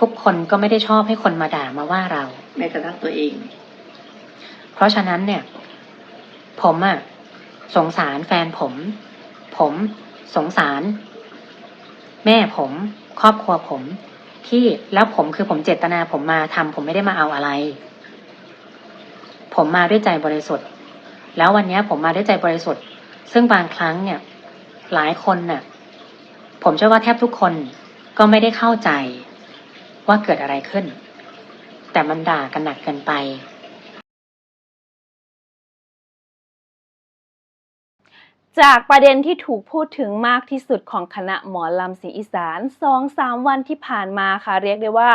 ทุกคนก็ไม่ได้ชอบให้คนมาด่ามาว่าเรา แม้กระทั่งตัวเอง เพราะฉะนั้นเนี่ย ผมอะสงสารแฟนผม ผมสงสาร แม่ผม ครอบครัวผม ที่แล้วผมคือผมเจตนาผมมาทำผมไม่ได้มาเอาอะไร ผมมาด้วยใจบริสุทธิ์ แล้ววันเนี้ยผมมาด้วยใจบริสุทธิ์ ซึ่งบางครั้งเนี่ย หลายคนน่ะ ผมเชื่อว่าแทบทุกคนก็ไม่ได้เข้าใจ ว่าเกิดอะไรขึ้น แต่มันด่ากันหนักเกินไป จากประเด็นที่ถูกพูดถึงมากที่สุดของคณะหมอลำสีอีสานสองสามวันที่ผ่านมาค่ะ เรียกได้ว่า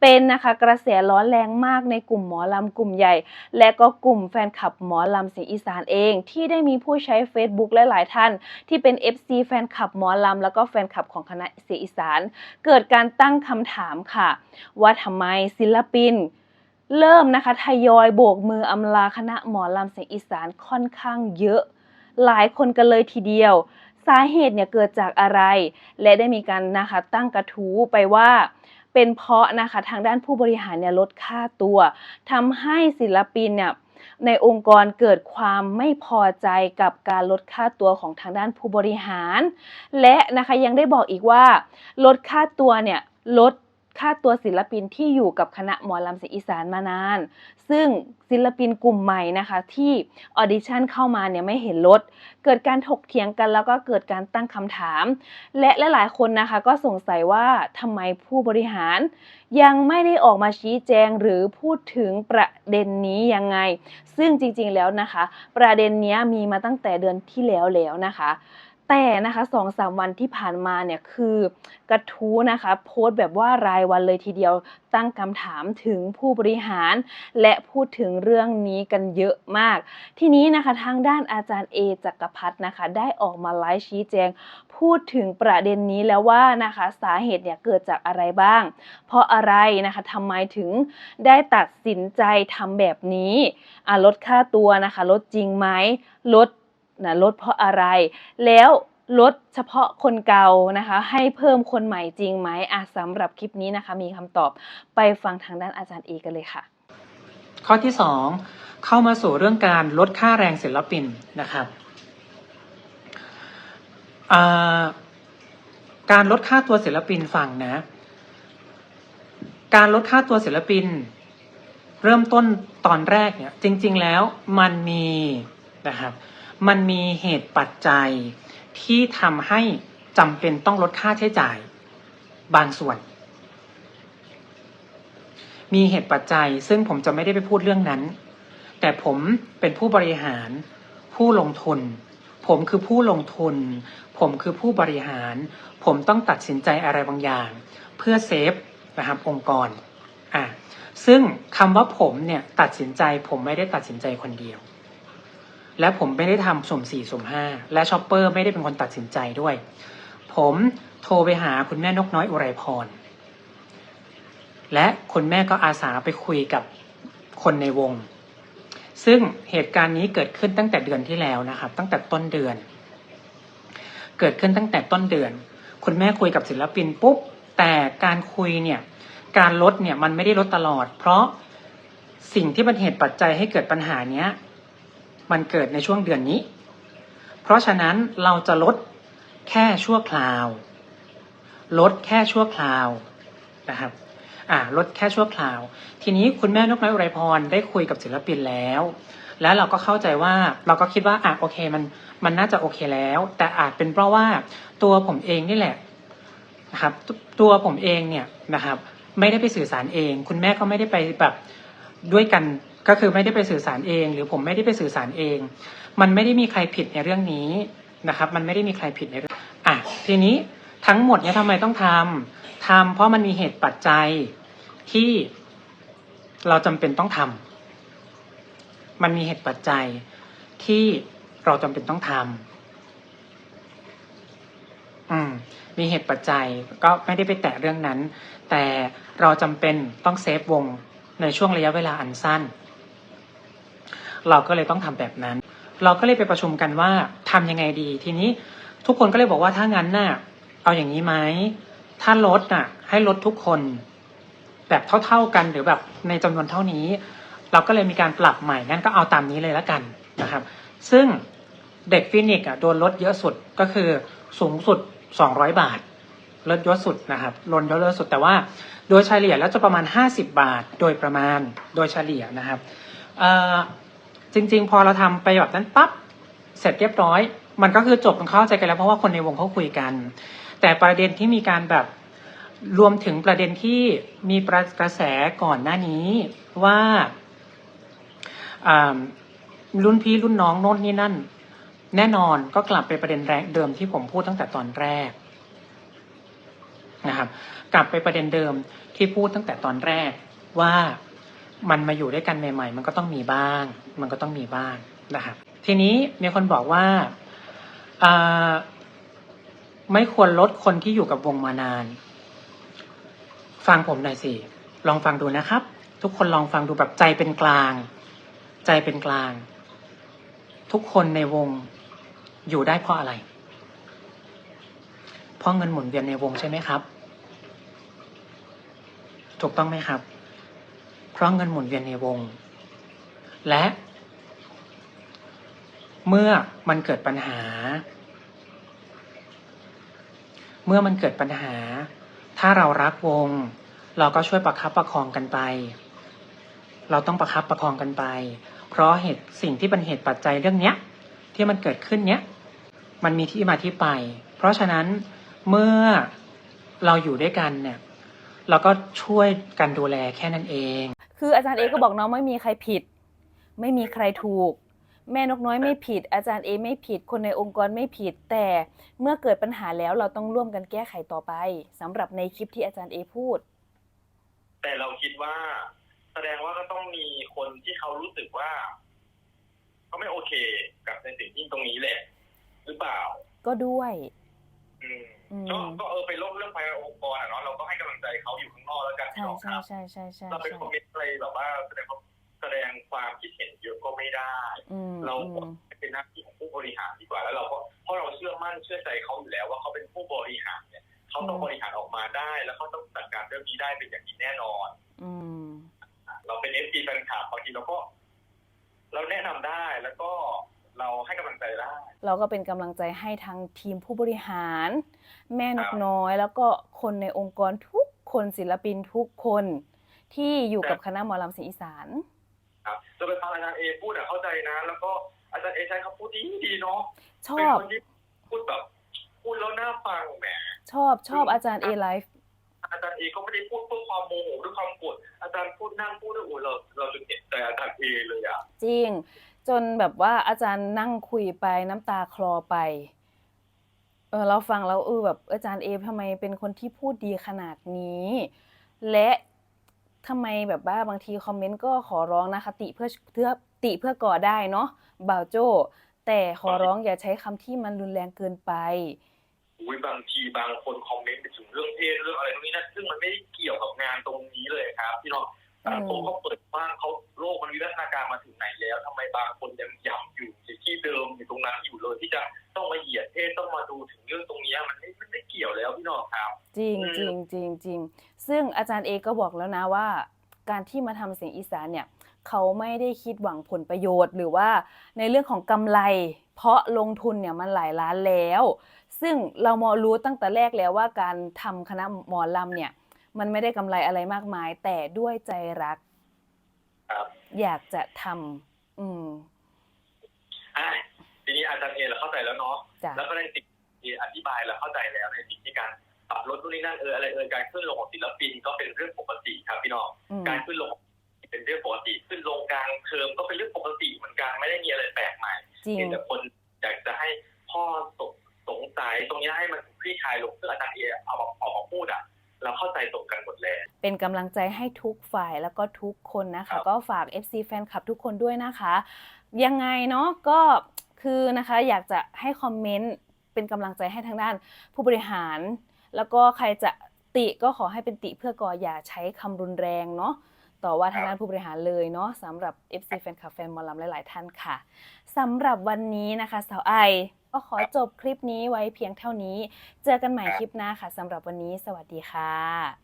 เป็นนะคะกระแสร้อนแรงมากในกลุ่มหมอลำกลุ่มใหญ่ และก็กลุ่มแฟนคลับหมอลำสีอีสานเอง ที่ได้มีผู้ใช้ Facebook หลาย ๆ ท่าน ที่เป็น FC แฟนคลับหมอลำแล้วก็แฟนคลับของคณะสีอีสาน เกิดการตั้งคำถามค่ะ ว่าทำไมศิลปินเริ่มนะคะทยอยโบกมืออำลาคณะหมอลำเสียงอีสานค่อนข้างเยอะ หลายคนกันเลยทีเดียว สาเหตุเนี่ยเกิดจากอะไร และได้มีการนะคะตั้งกระทู้ไปว่า เป็นเพราะนะคะทางด้านผู้บริหารเนี่ยลดค่าตัวทำให้ศิลปินเนี่ยในองค์กรเกิดความไม่พอใจกับการลดค่าตัวของทางด้านผู้บริหาร และนะคะยังได้บอกอีกว่า ลดค่าตัวเนี่ยลด ค่าตัวศิลปินที่อยู่กับคณะหมอลำเสียงอีสานมานาน ซึ่งศิลปินกลุ่มใหม่นะคะ ที่ออดิชั่นเข้ามาเนี่ยไม่เห็นลด เกิดการถกเถียงกันแล้วก็เกิดการตั้งคำถาม และหลายๆคนนะคะก็สงสัยว่าทำไมผู้บริหาร ยังไม่ได้ออกมาชี้แจงหรือพูดถึงประเด็นนี้ยังไง ซึ่งจริงๆแล้วนะคะ ประเด็นนี้มีมาตั้งแต่เดือนที่แล้วแล้วนะคะ แต่นะคะสองสามวันที่ผ่านมาเนี่ยคือกระทู้นะคะโพสต์แบบว่ารายวันเลยทีเดียวตั้งคำถามถึงผู้บริหาร และพูดถึงเรื่องนี้กันเยอะมาก ทีนี้นะคะทางด้านอาจารย์เอจักรพัฒนะคะ ได้ออกมาไลฟ์ชี้แจง พูดถึงประเด็นนี้แล้วว่านะคะสาเหตุเนี่ยเกิดจากอะไรบ้าง เพราะอะไรนะคะทำไมถึงได้ตัดสินใจทำแบบนี้อะลดค่าตัวนะคะลดจริงไหมลด นะลดเพราะอะไร แล้วลดเฉพาะคนเก่านะคะ ให้เพิ่มคนใหม่จริงไหมอะสำหรับคลิปนี้นะคะ มีคำตอบไปฟังทางด้านอาจารย์เอกันเลยค่ะ ข้อที่สองเข้ามาสู่เรื่องการลดค่าแรงศิลปินนะครับการลดค่าตัวศิลปินฟังนะ การลดค่าตัวศิลปิน เริ่มต้นตอนแรกเนี่ยจริง ๆ แล้วมันมีนะครับ มันมีเหตุปัจจัยที่ทำให้จำเป็นต้องลดค่าใช้จ่าย บางส่วน มีเหตุปัจจัยซึ่งผมจะไม่ได้ไปพูดเรื่องนั้น แต่ผมเป็นผู้บริหาร ผู้ลงทุน ผมคือผู้ลงทุน ผมคือผู้บริหาร ผมต้องตัดสินใจอะไรบางอย่าง เพื่อเซฟนะครับองค์กรอะซึ่งคำว่าผมเนี่ยตัดสินใจผมไม่ได้ตัดสินใจคนเดียว และผมไม่ได้ทำสุ่มสี่สุ่มห้าและชอปเปอร์ไม่ได้เป็นคนตัดสินใจด้วย ผมโทรไปหาคุณแม่นกน้อยอุไรพร และคุณแม่ก็อาสาไปคุยกับคนในวง ซึ่งเหตุการณ์นี้เกิดขึ้นตั้งแต่เดือนที่แล้วนะครับ ตั้งแต่ต้นเดือน เกิดขึ้นตั้งแต่ต้นเดือน คุณแม่คุยกับศิลปินปุ๊บ แต่การคุยเนี่ย การลดเนี่ยมันไม่ได้ลดตลอด เพราะสิ่งที่เป็นเหตุปัจจัยให้เกิดปัญหาเนี้ย มันเกิดในช่วงเดือนนี้ เพราะฉะนั้นเราจะลดแค่ชั่วคราว ลดแค่ชั่วคราวนะครับอ่าลดแค่ชั่วคราว ทีนี้คุณแม่นกน้อยอุไรพรได้คุยกับศิลปินแล้ว แล้วเราก็เข้าใจว่าเราก็คิดว่าอะโอเคมันมันน่าจะโอเคแล้ว แต่อาจเป็นเพราะว่าตัวผมเองนี่แหละนะครับตตัวผมเองเนี่ยนะครับ ไม่ได้ไปสื่อสารเอง คุณแม่ก็ไม่ได้ไปแบบด้วยกัน ก็คือไม่ได้ไปสื่อสารเอง หรือผมไม่ได้ไปสื่อสารเอง มันไม่ได้มีใครผิดในเรื่องนี้นะครับ มันไม่ได้มีใครผิดในเรื่องอะทีนี้ทั้งหมดเนี่ยทำไมต้องทำทำเพราะมันมีเหตุปัจจัยที่เราจำเป็นต้องทำมันมีเหตุปัจจัยที่เราจำเป็นต้องทำอืมมีเหตุปัจจัยก็ไม่ได้ไปแตะเรื่องนั้น แต่เราจำเป็นต้องเซฟวงในช่วงระยะเวลาอันสั้น เราก็เลยต้องทำแบบนั้น เราก็เลยไปประชุมกันว่าทำยังไงดี ทีนี้ทุกคนก็เลยบอกว่าถ้างั้นน่ะ เอาอย่างนี้ไหมถ้าลดน่ะ ให้ลดทุกคน แบบเท่า ๆกันหรือแบบในจำนวนเท่านี้ เราก็เลยมีการปรับใหม่งั้นก็เอาตามนี้เลยแล้วกันนะครับ ซึ่งเด็กฟินิกอะโดนลดเยอะสุดก็คือสูงสุด 200 บาทลดเยอะสุดนะครับลดเยอะสุดแต่ว่าโดยเฉลี่ยแล้วจะประมาณ 50 บาทโดยประมาณโดยเฉลี่ยนะครับ จริง ๆ พอเราทำไปแบบนั้นปั๊บเสร็จเรียบร้อย มันก็คือจบกันเข้าใจกันแล้วเพราะว่าคนในวงเขาคุยกัน แต่ประเด็นที่มีการแบบรวมถึงประเด็นที่มีประกระแสก่อนหน้านี้ว่าอ่ารุ่นพี่รุ่นน้องโน่นนี่นั่น แน่นอนก็กลับไปประเด็นแรกเดิมที่ผมพูดตั้งแต่ตอนแรกนะครับ กลับไปประเด็นเดิมที่พูดตั้งแต่ตอนแรกว่า มันมาอยู่ด้วยกันใหม่ ๆ มันก็ต้องมีบ้าง มันก็ต้องมีบ้างนะครับ ทีนี้มีคนบอกว่าไม่ควรลดคนที่อยู่กับวงมานาน ฟังผมหน่อยสิ ลองฟังดูนะครับ ทุกคนลองฟังดูแบบใจเป็นกลาง ใจเป็นกลาง ทุกคนในวงอยู่ได้เพราะอะไร เพราะเงินหมุนเวียนในวงใช่ไหมครับ ถูกต้องไหมครับ ราะเงินหมุนเวียนในวง และ เมื่อมันเกิดปัญหา เมื่อมันเกิดปัญหา ถ้าเรารักวง เราก็ช่วยประคับประคองกันไป เราต้องประคับประคองกันไป เพราะเหตุสิ่งที่เป็นเหตุปัจจัยเรื่องเนี้ย ที่มันเกิดขึ้นเนี้ยมันมีที่มาที่ไป เพราะฉะนั้นเมื่อเราอยู่ด้วยกันเนี่ยเราก็ช่วยกันดูแลแค่นั้นเอง คืออาจารย์เอก็บอกน้องไม่มีใครผิด ไม่มีใครถูก แม่นกน้อยไม่ผิด อาจารย์เอไม่ผิด คนในองค์กรไม่ผิด แต่เมื่อเกิดปัญหาแล้วเราต้องร่วมกันแก้ไขต่อไปสำหรับในคลิปที่อาจารย์เอพูด แต่เราคิดว่า แสดงว่าก็ต้องมีคนที่เขารู้สึกว่าเขาไม่โอเคกับในสิ่งที่ตรงนี้แหละ หรือเปล่า ก็ด้วย อืมอืม ก็ก็เออไปลบเรื่องภายในองค์กรอะเนาะเราก็ให้กำลังใจเขาอยู่ข้างนอกแล้วกันใช่พี่น้องคใช่รับใช่ใช่ใช่เราไปใช่คอมเมนต์อะไรแบบว่าแสดงความแสดงความคิดเห็นเยอะก็ไม่ได้อืมเราอืมเป็นหน้าที่ของผู้บริหารดีกว่า แล้วเราก็เพราะเราเชื่อมั่นเชื่อใจเขาอยู่แล้วว่าเขาเป็นผู้บริหารเนี่ยเขาต้องบริหารออกมาได้ แล้วเขาต้องจัดการเรื่องนี้ได้เป็นอย่างดีแน่นอนอืมเราเป็นเอฟซีแฟนคลับบางทีเราก็ เราแนะนำได้แล้วก็ เราให้กำลังใจได้ เราก็เป็นกำลังใจให้ทั้งทีมผู้บริหาร แม่นคกรับน้อย แล้วก็คนในองค์กรทุกคนศิลปินทุกคนที่อยู่กับคณะหมอลำเสียงอีสาน ครับจะไปฟังอาจารย์เอพูดอะเข้าใจนะ แล้วก็อาจารย์เอใช้คำพูดดีดีเนาะชเป็นอบคนที่พูดแบบพูดแล้วน่าฟังแหม ชอบชอบอาจารย์เอไลฟ์อาจารย์เอก็ไม่ได้พูดเพื่อความโมโหด้วยความโกรธอาจารย์พูดนั่งพูดด้วยโอ้เราเราจนเห็นใจอาจารย์เอเลยอะจริง จนแบบว่าอาจารย์นั่งคุยไปน้ำตาคลอไป เออเราฟังแล้วเออแบบอาจารย์เอทำไมเป็นคนที่พูดดีขนาดนี้ และทำไมแบบว่าบางทีคอมเมนต์ก็ขอร้องนะคะติเพื่อเพื่อติเพื่อก่อได้เนาะบ่าวโจแต่ขอร้องอย่าใช้คำที่มันรุนแรงเกินไปอุ้ยบางทีบางคนคอมเมนต์ไปถึงเรื่องเพศเรื่องอะไรตรงนี้นะซึ่งมันไม่ได้เกี่ยวกับงานตรงนี้เลยครับพี่น้อง สังคมเขาเปิดกว้างเขาโลกมันวิวัฒนาการมาถึงไหนแล้วทำไมบางคนยังย้ำอยู่ที่เดิมอยู่ตรงนั้นอยู่เลยที่จะต้องมาเหยียดเพศต้องมาดูถึงเรื่องตรงเนี้ยมันไม่มันไม่เกี่ยวแล้วพี่น้องครับจริงอืมจริงจริงจริงซึ่งอาจารย์เอก็บอกแล้วนะว่า การที่มาทำเสียงอีสานเนี่ยเขาไม่ได้คิดหวังผลประโยชน์ หรือว่าในเรื่องของกำไร เพราะลงทุนเนี่ยมันหลายล้านแล้ว ซึ่งเรามอรู้ตั้งแต่แรกแล้วว่าการทำคณะหมอลำเนี่ย มันไม่ได้กำไรอะไรมากมาย แต่ด้วยใจรักครับอยากจะทำอืมอะทีนี้อาจารย์เอเราเข้าใจแล้วเนาะจ้ะแล้วก็ในสิ่งที่อธิบายเราเข้าใจแล้วในสิ่งที่การปรับลดนู่นนี่นั่นเอออะไรเออการขึ้นลงของศิลปินก็เป็นเรื่องปกติครับพี่น้องอืมการขึ้นลงเป็นเรื่องปกติขึ้นลงกลางเทอมก็เป็นเรื่องปกติเหมือนกันไม่ได้มีอะไรแปลกใหม่จริงเพียงแต่คนอยากจะให้พ่อสงสงสัยตรงนี้ให้มันคลี่คลายลงเพื่ออาจารย์เอเอามาออกมาพูดอะ เราเข้าใจตรงกันหมดแล้ว เป็นกำลังใจให้ทุกฝ่ายแล้วก็ทุกคนนะครัคะ บ ก็ฝาก FC แฟนคลับทุกคนด้วยนะคะ ยังไงเนาะก็คือนะคะอยากจะให้คอมเมนต์เป็นกำลังใจให้ทางด้านผู้บริหาร แล้วก็ใครจะติก็ขอให้เป็นติเพื่อก่ออย่าใช้คำรุนแรงเนาะต่อว่าทางด้านผู้บริหารเลยเนาะสำหรับ FC แฟนคลับแฟนหมอลำหลาย ๆ ท่านค่ะสำหรับวันนี้นะคะสาวไอ ก็ขอจบคลิปนี้ไว้เพียงเท่านี้ เจอกันใหม่คลิปหน้าค่ะสำหรับวันนี้ สวัสดีค่ะ